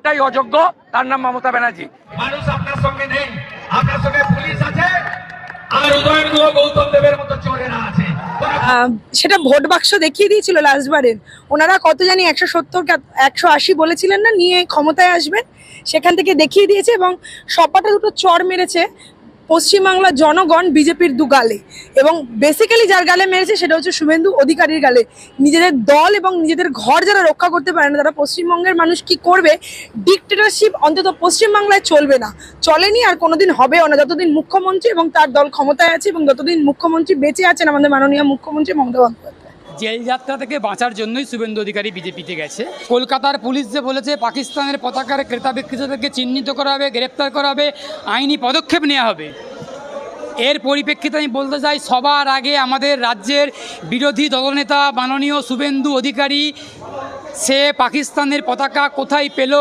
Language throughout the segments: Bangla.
একটাই অযোগ্য তার নাম মমতা ব্যানার্জি। মানুষ আপনার সঙ্গে নেই আপনার সঙ্গে পুলিশ আছে আর উদয়ন গুহ গৌতম দেবের মতো চোরেরা আছে। সেটা ভোট বাক্স দেখিয়ে দিয়েছিল লাস্টবারের। ওনারা কত জানি একশো সত্তর একশো আশি বলেছিলেন না নিয়ে ক্ষমতায় আসবেন। সেখান থেকে দেখিয়ে দিয়েছে এবং সপাটা দুটো চর মেরেছে। পশ্চিমবাংলার জনগণ বিজেপির দু গালে। এবং বেসিক্যালি যার গালে মেরেছে সেটা হচ্ছে শুভেন্দু অধিকারীর গালে। নিজেদের দল এবং নিজেদের ঘর যারা রক্ষা করতে পারে না, তারা পশ্চিমবঙ্গের মানুষ কি করবে? ডিকটেটরশিপ অন্তত পশ্চিমবাংলায় চলবে না। চলেনি আর কোনোদিন হবেও না। যতদিন মুখ্যমন্ত্রী এবং তার দল ক্ষমতায় আছে এবং যতদিন মুখ্যমন্ত্রী বেঁচে আছেন আমাদের মাননীয় মুখ্যমন্ত্রী মমতা জেল যাত্রা থেকে বাঁচার জন্যই শুভেন্দু অধিকারী বিজেপিতে গেছে। কলকাতার পুলিশ যে বলেছে, পাকিস্তানের পতাকার ক্রেতা বিক্রেতাদেরকে চিহ্নিত করা হবে, গ্রেপ্তার করা হবে, আইনি পদক্ষেপ নেওয়া হবে। এর পরিপ্রেক্ষিতে আমি বলতে চাই সবার আগে আমাদের রাজ্যের বিরোধী দলনেতা মাননীয় শুভেন্দু অধিকারী সে পাকিস্তানের পতাকা কোথায় পেল?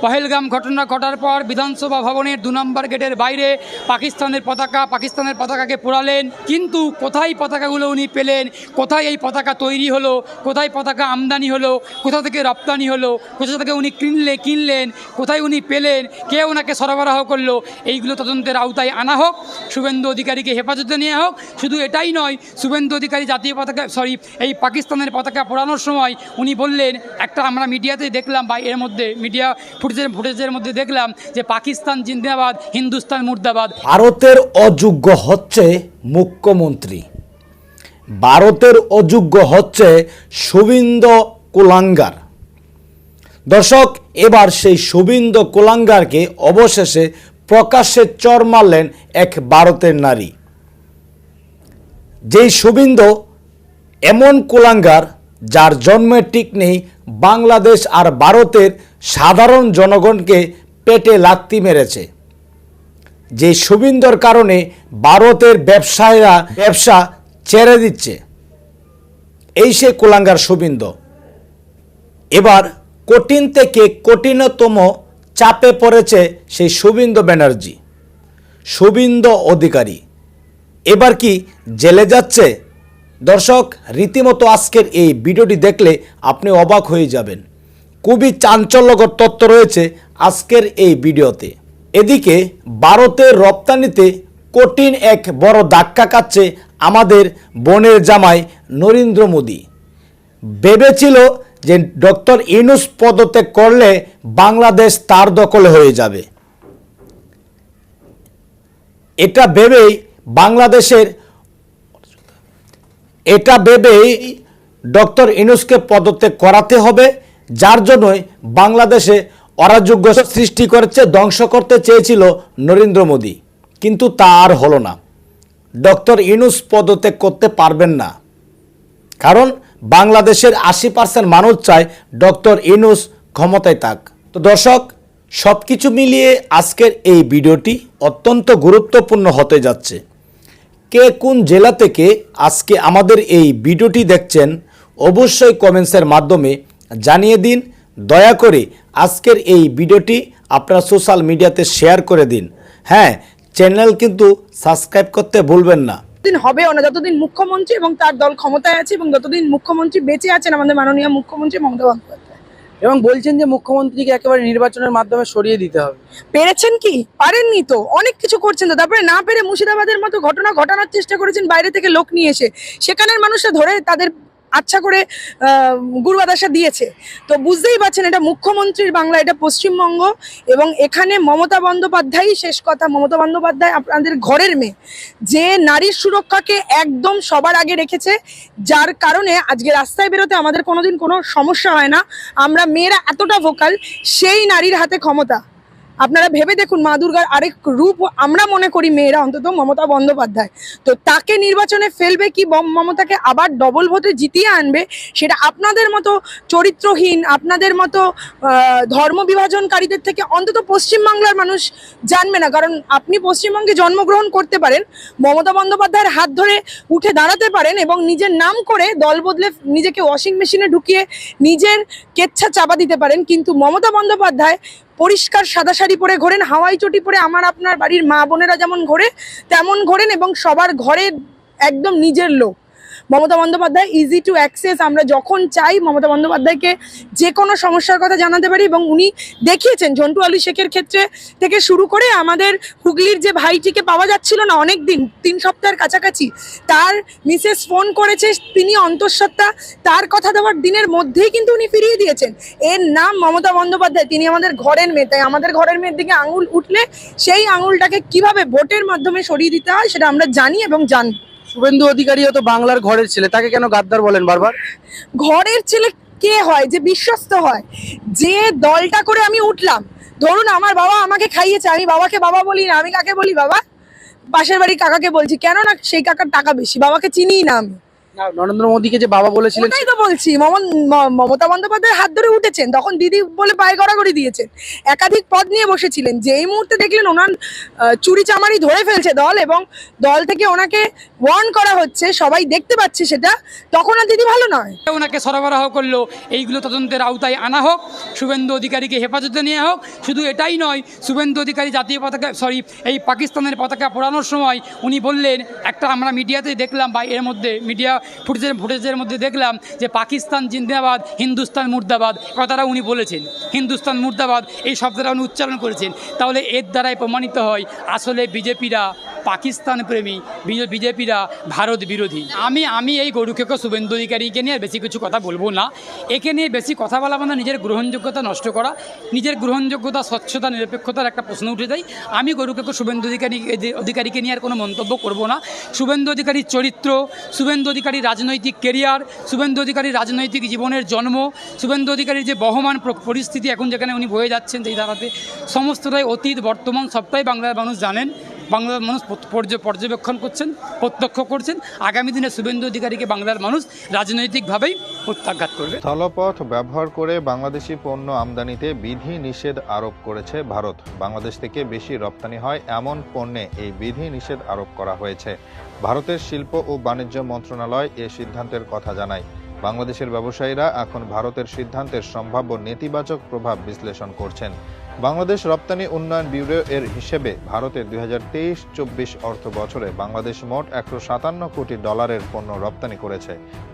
পহেলগাম ঘটনা ঘটার পর বিধানসভা ভবনের দু নম্বর গেটের বাইরে পাকিস্তানের পতাকা, পাকিস্তানের পতাকাকে পোড়ালেন। কিন্তু কোথায় পতাকাগুলো উনি পেলেন? কোথায় এই পতাকা তৈরি হলো? কোথায় পতাকা আমদানি হলো? কোথা থেকে রপ্তানি হলো? কোথা থেকে উনি কিনলে, কিনলেন? কোথায় উনি পেলেন? কে ওনাকে সরবরাহ করল? এইগুলো তদন্তের আওতায় আনা হোক, শুভেন্দু অধিকারীকে হেফাজতে নেওয়া হোক। শুধু এটাই নয়, শুভেন্দু অধিকারী জাতীয় পতাকা সরি এই পাকিস্তানের পতাকা পোড়ানোর সময় উনি বললেন একটা আমরা মিডিয়াতেই দেখলাম বা এর মধ্যে মিডিয়া ফুটেজের ফুটেজের মধ্যে দেখলাম যে পাকিস্তান জিন্দাবাদ, হিন্দুস্তান মুর্দাবাদ। ভারতের অযোগ্য হচ্ছে মুখ্যমন্ত্রী। ভারতের অযোগ্য হচ্ছে সুবিন্দ কুলাঙ্গার। দর্শক, এবার সেই সুবিন্দ কুলাঙ্গারকে অবশেষে প্রকাশ্যে চর মারলেন এক ভারতের নারী। যেই সুবিন্দ এমন কুলাঙ্গার যার জন্মের ঠিক নেই বাংলাদেশ আর ভারতের সাধারণ জনগণকে পেটে লাত্তি মেরেছে। যে সুবিন্দর কারণে ভারতের ব্যবসায়ীরা ব্যবসা ছেড়ে দিচ্ছে। এই সে কুলাঙ্গার সুবিন্দ এবার কঠিন থেকে কঠিনতম চাপে পড়েছে সেই সুবিন্দ ব্যানার্জি। সুবিন্দ অধিকারী। এবার কি জেলে যাচ্ছে? দর্শক, রীতিমতো আজকের এই ভিডিওটি দেখলে আপনি অবাক হয়ে যাবেন। খুবই চাঞ্চল্যকর তথ্য রয়েছে আজকের এই ভিডিওতে। এদিকে ভারতের রপ্তানিতে কঠিন এক বড় ধাক্কা কাচ্ছে আমাদের বনের জামাই নরেন্দ্র মোদী। ভেবেছিল যে ডক্টর ইনুস পদত্যাগ করলে বাংলাদেশ তার দখলে হয়ে যাবে। এটা ভেবেই বাংলাদেশের এটা ভেবেই ডক্টর ইনুসকে পদত্যাগ করাতে হবে, যার জন্যই বাংলাদেশে অরাযোগ্য সৃষ্টি করেছে, ধ্বংস করতে চেয়েছিল নরেন্দ্র মোদী। কিন্তু তা আর হলো না। ডক্টর ইনুস পদত্যাগ করতে পারবেন না। কারণ বাংলাদেশের আশি পার্সেন্ট মানুষ চায় ডক্টর ইনুস ক্ষমতায় থাক। তো দর্শক সব কিছু মিলিয়ে আজকের এই ভিডিওটি অত্যন্ত গুরুত্বপূর্ণ হতে যাচ্ছে। কে কোন জেলা থেকে আজকে আমাদের এই ভিডিওটি দেখছেন, অবশ্যই কমেন্টসের মাধ্যমে জানিয়ে দিন। দয়া করে আজকের এই ভিডিওটি আপনার সোশ্যাল মিডিয়াতে শেয়ার করে দিন। হ্যাঁ চ্যানেল কিন্তু সাবস্ক্রাইব করতে ভুলবেন না। দিন হবেও না যতদিন মুখ্যমন্ত্রী এবং তার দল ক্ষমতায় আছে এবং যতদিন মুখ্যমন্ত্রী বেঁচে আছেন আমাদের মাননীয় মুখ্যমন্ত্রী মমতা বন্দ্যোপাধ্যায়। এবং বলছেন যে মুখ্যমন্ত্রীকে একেবারে নির্বাচনের মাধ্যমে সরিয়ে দিতে হবে। পেরেছেন কি? পারেননি তো। অনেক কিছু করছেন তো। তারপরে না পেরে মুর্শিদাবাদের মতো ঘটনা ঘটানোর চেষ্টা করেছেন বাইরে থেকে লোক নিয়ে এসে। সেখানের মানুষরা ধরে তাদের আচ্ছা করে গুরুবাদাসা দিয়েছে। তো বুঝতেই পারছেন, এটা মুখ্যমন্ত্রীর বাংলা, এটা পশ্চিমবঙ্গ এবং এখানে মমতা বন্দ্যোপাধ্যায়ই শেষ কথা। মমতা বন্দ্যোপাধ্যায় আপনাদের ঘরের মেয়ে, যে নারীর সুরক্ষাকে একদম সবার আগে রেখেছে, যার কারণে আজকে রাস্তায় বেরোতে আমাদের কোনোদিন কোনো সমস্যা হয় না। আমরা মেয়েরা এতটা ভোকাল সেই নারীর হাতে ক্ষমতা। আপনারা ভেবে দেখুন মা দুর্গার আরেক রূপ আমরা মনে করি মেয়েরা, অন্তত মমতা বন্দ্যোপাধ্যায়। তো তাকে নির্বাচনে ফেলবে কি মমতাকে আবার ডবল ভোটে জিতিয়ে আনবে, সেটা আপনাদের মতো চরিত্রহীন, আপনাদের মতো ধর্ম বিভাজনকারীদের থেকে অন্তত পশ্চিমবাংলার মানুষ জানবে না। কারণ আপনি পশ্চিমবঙ্গে জন্মগ্রহণ করতে পারেন, মমতা বন্দ্যোপাধ্যায়ের হাত ধরে উঠে দাঁড়াতে পারেন এবং নিজের নাম করে দল বদলে নিজেকে ওয়াশিং মেশিনে ঢুকিয়ে নিজের কেচ্ছা চাপা দিতে পারেন। কিন্তু মমতা বন্দ্যোপাধ্যায় পরিষ্কার সাদা শাড়ি পরে ঘোরেন, হাওয়াই চটি পরে আমার আপনার বাড়ির মা বোনেরা যেমন ঘোরে, তেমন ঘোরেন এবং সবার ঘরে একদম নিজের লোক। Mamata Bandyopadhyay easy to access আমরা যখন চাই মমতা বন্দ্যোপাধ্যায়কে যে কোনো সমস্যার কথা জানাতে পারি এবং উনি দেখিয়েছেন ঝন্টু আলী শেখের ক্ষেত্রে থেকে শুরু করে আমাদের হুগলির যে ভাইটিকে পাওয়া যাচ্ছিল না অনেক দিন তিন সপ্তাহের কাছাকাছি, তার মিসেস ফোন করেছে, তিনি অন্তঃসত্ত্বা তার কথা দেওয়ার দিনের মধ্যেই কিন্তু উনি ফিরিয়ে দিয়েছেন। এর নাম মমতা বন্দ্যোপাধ্যায়, তিনি আমাদের ঘরের মেয়ে, তাই আমাদের ঘরের মেয়ের দিকে আঙুল উঠলে সেই আঙুলটাকে কীভাবে ভোটের মাধ্যমে সরিয়ে দিতে হয় সেটা আমরা জানি এবং জান শুভেন্দু অধিকারী তো বাংলার ঘরের ছেলে। তাকে কেন গাদ্দার বলেন বারবার? ঘরের ছেলে কে হয়? যে বিশ্বস্ত হয়। যে দলটা করে আমি উঠলাম। ধরুন আমার বাবা আমাকে খাইয়েছে, আমি বাবাকে বাবা বলি না, আমি কাকে বলি বাবা? পাশের বাড়ির কাকাকে বলছি কেন না সেই কাকার টাকা বেশি, বাবাকে চিনিই না আমি। না, নরেন্দ্র মোদীকে যে বাবা বলেছিলেন ওটাই তো বলছি মমন- ম- মমতা বন্দ্যোপাধ্যায়ের হাত ধরে উঠেছেন তখন দিদি বলে পায়ে গড়াগড়ি দিয়েছেন। একাধিক পদ নিয়ে বসেছিলেন যে এই মুহূর্তে দেখলেন ওনার চুরি চামারি ধরে ফেলছে দল এবং দল থেকে ওনাকে ওয়ার্ন করা হচ্ছে সবাই দেখতে পাচ্ছে সেটা তখন আর দিদি ভালো নয়। ওনাকে সরবরাহ করল এইগুলো তদন্তের আওতায় আনা হোক শুভেন্দু অধিকারীকে হেফাজতে নেওয়া হোক শুধু এটাই নয় শুভেন্দু অধিকারী জাতীয় পতাকা সরি এই পাকিস্তানের পতাকা পোড়ানোর সময় উনি বললেন একটা আমরা মিডিয়াতেই দেখলাম বা এর মধ্যে মিডিয়া ফুটেজের ফুটেজের মধ্যে দেখলাম যে পাকিস্তান জিন্দাবাদ, হিন্দুস্তান মুর্দাবাদ, কথাটা উনি বলেছেন। হিন্দুস্তান মুর্দাবাদ এই শব্দটা উনি উচ্চারণ করেছেন। তাহলে এর দ্বারাই প্রমাণিত হয় আসলে বিজেপিরা পাকিস্তান প্রেমী বিজেপিরা ভারত বিরোধী। আমি আমি এই গরুকেক শুভেন্দু অধিকারীকে নিয়ে বেশি কিছু কথা বলব না। একে নিয়ে বেশি কথা বলা মানে নিজের গ্রহণযোগ্যতা নষ্ট করা, নিজের গ্রহণযোগ্যতা, স্বচ্ছতা, নিরপেক্ষতার একটা প্রশ্ন উঠে যায়। আমি গরুকেক শুভেন্দু অধিকারী, অধিকারীকে নিয়ে আর কোনো মন্তব্য করব না। শুভেন্দু অধিকারীর চরিত্র, শুভেন্দু অধিকারীর রাজনৈতিক কেরিয়ার শুভেন্দু অধিকারী রাজনৈতিক জীবনের জন্ম, শুভেন্দু অধিকারীর যে বহমান পরিস্থিতি, এখন যেখানে উনি বয়ে যাচ্ছেন সেই ধারাতে সমস্তটাই অতীত, বর্তমান, সবটাই বাংলার মানুষ জানেন। বাংলার মানুষ পর্য- পর্য- পর্যবেক্ষণ করছেন, প্রত্যক্ষ করছেন। আগামী দিনে শুভেন্দু অধিকারীকে বাংলার মানুষ রাজনৈতিকভাবেই প্রত্যাঘাত করবে। স্থলপথ ব্যবহার করে বাংলাদেশি পণ্য আমদানিতে বিধি নিষেধ আরোপ করেছে ভারত। বাংলাদেশ থেকে বেশি রপ্তানি হয় এমন পণ্যে এই বিধি নিষেধ আরোপ করা হয়েছে। ভারতের শিল্প ও বাণিজ্য মন্ত্রণালয় এ সিদ্ধান্তের কথা জানায়। বাংলাদেশের ব্যবসায়ীরা এখন ভারতের সিদ্ধান্তের সম্ভাব্য নেতিবাচক প্রভাব বিশ্লেষণ করছেন। বাংলাদেশ রপ্তানি উন্নয়ন ব্যুরো এর হিসেবে ভারতের দুই হাজার তেইশ চব্বিশ অর্থ বছরে বাংলাদেশ মোট একশো সাতান্ন কোটি ডলারের পণ্য রপ্তানি করেছে।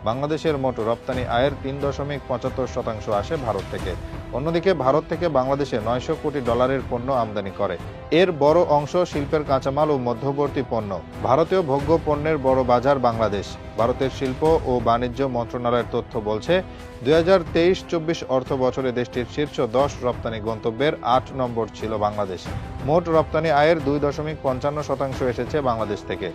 বাংলাদেশের মোট রপ্তানি আয়ের তিন দশমিক পঁচাত্তর শতাংশ আসে ভারত থেকে। অন্যদিকে ভারত থেকে বাংলাদেশে নয়শো কোটি ডলারের পণ্য আমদানি করে। এর বড় অংশ শিল্পের কাঁচামাল ও মধ্যবর্তী পণ্য। ভারতীয় ভোগ্য পণ্যের বড় বাজার বাংলাদেশ। ভারতের শিল্প ও বাণিজ্য মন্ত্রণালয়ের তথ্য বলছে, দুই হাজার তেইশ চব্বিশ অর্থ বছরে দেশটির শীর্ষ দশ রপ্তানি গন্তব্যের আট নম্বর ছিল বাংলাদেশ। মোট রপ্তানি আয়ের দুই দশমিক পঞ্চান্ন শতাংশ এসেছে বাংলাদেশ থেকে।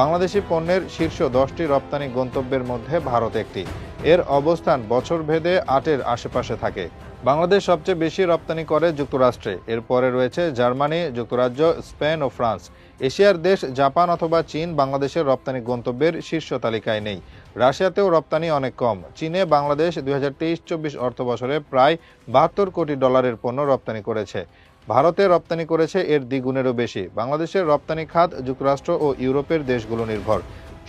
বাংলাদেশি পণ্যের শীর্ষ দশটি রপ্তানি গন্তব্যের মধ্যে ভারত একটি। এর অবস্থান বছর ভেদে আটের আশেপাশে থাকে। বাংলাদেশ সবচেয়ে বেশি রপ্তানি করে যুক্তরাষ্ট্রে। এরপরে রয়েছে জার্মানি, যুক্তরাজ্য, স্পেন ও ফ্রান্স। এশিয়ার দেশ জাপান অথবা চীন বাংলাদেশের রপ্তানি গন্তব্যের শীর্ষ তালিকায় নেই। রাশিয়াতেও রপ্তানি অনেক কম। চীনে বাংলাদেশ দুই হাজার তেইশ চব্বিশ অর্থ বছরে প্রায় বাহাত্তর কোটি ডলারের পণ্য রপ্তানি করেছে। ভারতে রপ্তানি করেছে এর দ্বিগুণেরও বেশি। বাংলাদেশের রপ্তানি খাত যুক্তরাষ্ট্র ও ইউরোপের দেশগুলো নির্ভর।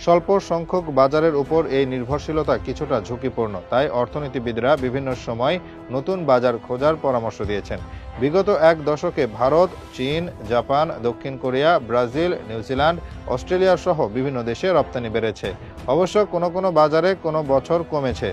স্বল্প সংখ্যক বাজারের উপর এই নির্ভরশীলতা কিছুটা ঝুঁকিপূর্ণ। তাই অর্থনীতিবিদরা বিভিন্ন সময় নতুন বাজার খোঁজার পরামর্শ দিয়েছেন। বিগত এক দশকে ভারত, চীন, জাপান, দক্ষিণ কোরিয়া, ব্রাজিল, নিউজিল্যান্ড, অস্ট্রেলিয়া সহ বিভিন্ন দেশে রপ্তানি বেড়েছে। অবশ্য কোনো কোনো বাজারে কোনো বছর কমেছে।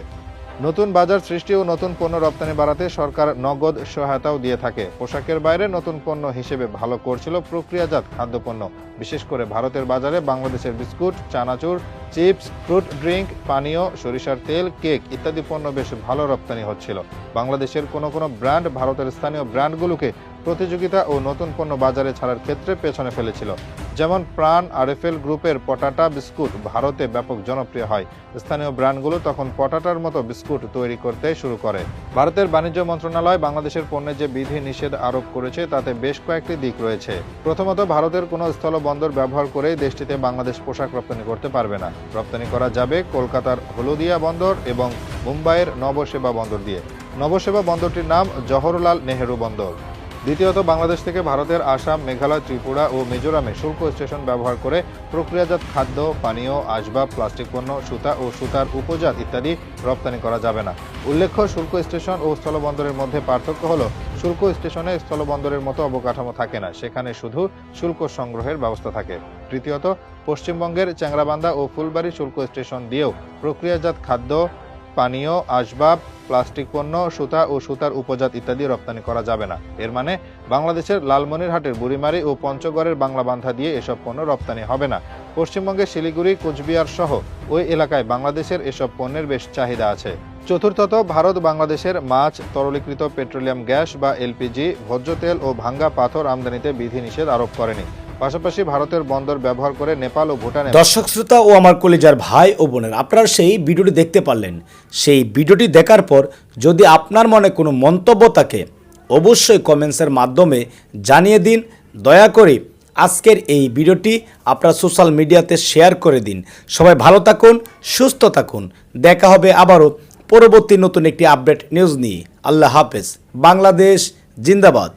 নতুন বাজার সৃষ্টি ও নতুন পণ্য রপ্তানি বাড়াতে সরকার নগদ সহায়তাও দিয়ে থাকে। পোশাকের বাইরে নতুন পণ্য হিসেবে ভালো করছিল প্রক্রিয়াজাত খাদ্যপণ্য। বিশেষ করে ভারতের বাজারে বাংলাদেশের বিস্কুট, চানাচুর, চিপস, ফ্রুট ড্রিঙ্ক, পানীয়, সরিষার তেল, কেক ইত্যাদি পণ্য বেশ ভালো রপ্তানি হচ্ছিল। বাংলাদেশের কোনো কোনো ব্র্যান্ড ভারতের স্থানীয় ব্র্যান্ডগুলোকে প্রতিযোগিতা ও নতুন পণ্য বাজারে ছাড়ার ক্ষেত্রে পেছনে ফেলেছিল। যেমন প্রাণ আরএফএল গ্রুপের পটাটা বিস্কুট ভারতে ব্যাপক জনপ্রিয় হয়। স্থানীয় ব্র্যান্ডগুলো তখন পটাটার মতো বিস্কুট তৈরি করতে শুরু করে। ভারতের বাণিজ্য মন্ত্রণালয় বাংলাদেশের পণ্যে যে বিধি নিষেধ আরোপ করেছে, তাতে বেশ কয়েকটি দিক রয়েছে। প্রথমত, ভারতের কোনো স্থলবন্দর ব্যবহার করে দেশটিতে বাংলাদেশ পোশাক রপ্তানি করতে পারবে না। রপ্তানি করা যাবে কলকাতার হলদিয়া বন্দর এবং মুম্বাইয়ের নবসেবা বন্দর দিয়ে। নবসেবা বন্দরটির নাম জওহরলাল নেহেরু বন্দর। দ্বিতীয়ত, বাংলাদেশ থেকে ভারতের আসাম, মেঘালয়, ত্রিপুরা ও মিজোরামে শুল্ক স্টেশন ব্যবহার করে প্রক্রিয়াজাত খাদ্য, পানীয়, আসবাব, প্লাস্টিক পণ্য, সুতা ও সুতার উপজাত ইত্যাদি রপ্তানি করা যাবে না। উল্লেখ্য, শুল্ক স্টেশন ও স্থলবন্দরের মধ্যে পার্থক্য হল, শুল্ক স্টেশনে স্থলবন্দরের মতো অবকাঠামো থাকে না, সেখানে শুধু শুল্ক সংগ্রহের ব্যবস্থা থাকে। তৃতীয়ত, পশ্চিমবঙ্গের চ্যাংরাবান্ধা ও ফুলবাড়ি শুল্ক স্টেশন দিয়েও প্রক্রিয়াজাত খাদ্য পানীয়, আসবাব, প্লাস্টিক পণ্য, সুতা ও সুতার উপজাত ইত্যাদি রপ্তানি করা যাবে না। এর মানে বাংলাদেশের লালমনিরহাটের বুড়িমারি ও পঞ্চগড়ের বাংলা বান্ধা দিয়ে এসব পণ্য রপ্তানি হবে না। পশ্চিমবঙ্গের শিলিগুড়ি, কোচবিহার সহ ওই এলাকায় বাংলাদেশের এসব পণ্যের বেশ চাহিদা আছে। চতুর্থত, ভারত বাংলাদেশের মাছ, তরলীকৃত পেট্রোলিয়াম গ্যাস বা এলপিজি, ভোজ্য তেল ও ভাঙ্গা পাথর আমদানিতে বিধিনিষেধ আরোপ করেনি। পাশাপাশি ভারতের বন্দর ব্যবহার করে নেপাল ও ভুটানে দর্শক, শ্রোতা ও আমার কলেজার ভাই ও বোনের, আপনারা সেই ভিডিওটি দেখতে পারলেন। সেই ভিডিওটি দেখার পর যদি আপনার মনে কোনো মন্তব্য থাকে, অবশ্যই কমেন্টসের মাধ্যমে জানিয়ে দিন। দয়া করে আজকের এই ভিডিওটি আপনারা সোশ্যাল মিডিয়াতে শেয়ার করে দিন। সবাই ভালো থাকুন, সুস্থ থাকুন। দেখা হবে আবারও পরবর্তী নতুন একটি আপডেট নিউজ নিয়ে। আল্লাহ হাফেজ। বাংলাদেশ জিন্দাবাদ।